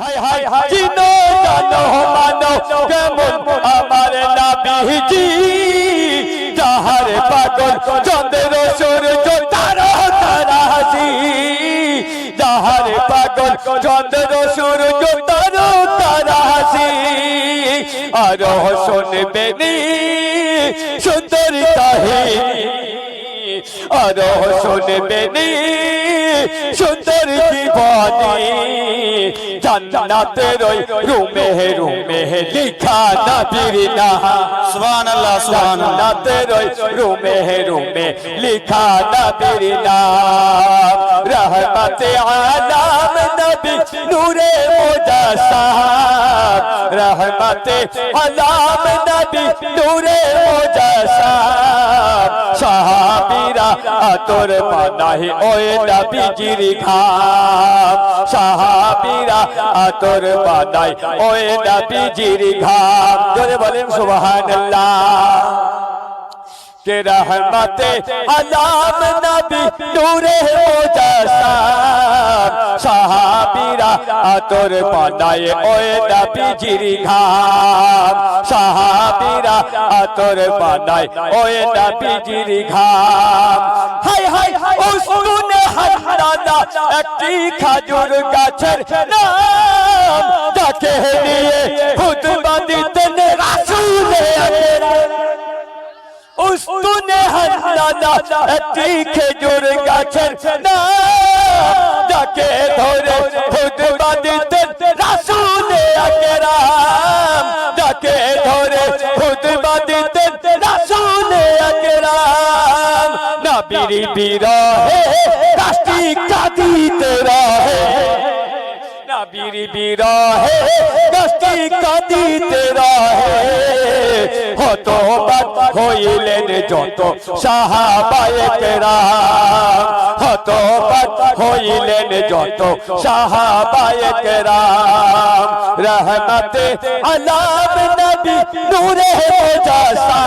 High high high চিনো জানো মানো, কেমন আমার নাবিজি। যাহার পাগল চন্দ্র সূর্য, তারা তারাজি। যাহার পাগল চন্দ্র সূর্য, তারা তারাজি। আর শুনবে নি সুন্দর কাহিনী। আর শুনবে নি সুন্দর জীবনী। জান্নাতের ওই রুমে রুমে লিখা নবীর নাম সুবহান আল্লাহ সুবহান জান্নাতের ওই রুমে রুমে লিখা নবীর নাম রহমতে আলাম নবী নূরে মুজাসাম রহমতে আলাম নবী নূরে মুজাসাম সাহাবীরা আতর বানাহি ওই নবীজির ঘাম সাহাবীরা আতর বানাই ওই নবীজির ঘাম জোরে বলেন সুবহানাল্লাহ के रहमते अलाम नबी नूरे मुजस्सम তোর বাদায় ওয়ে দাবি জিরি ঘাম। সাহাবিরা, তোর বাদায় ওয়ে দাবি জিরি ঘাম। হাই হাই উসুনে হারাদা একটি খাজুর গাছের নাম। তাকে নিয়ে খুতবা দিতেন রাসূলে। উসুনে হারাদা একটি খেজুর গাছের নাম। নবীর বিরহে কাষ্টি কাঁদিতে রহে নবীর বিরহে কাষ্টি কাঁদিতে রহে হতবাক হইলেন যত সাহাবায়ে কেরাম হতবাক হইলেন যত সাহাবায়ে কেরাম রহমতে আলাম নবী নূরে মুজাসাম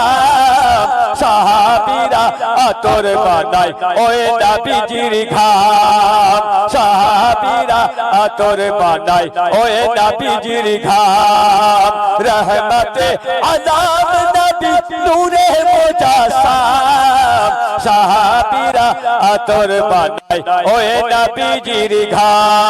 সাহাবীরা আতর বানাই। ওই নবীজির ঘাম, সাহাবীরা আতর বানাই। ওই নবীজির ঘাম, রহমতে আলাম নবী নূরে মুজাসাম, সাহাবীরা আতর বানাই। ওই নবীজির ঘাম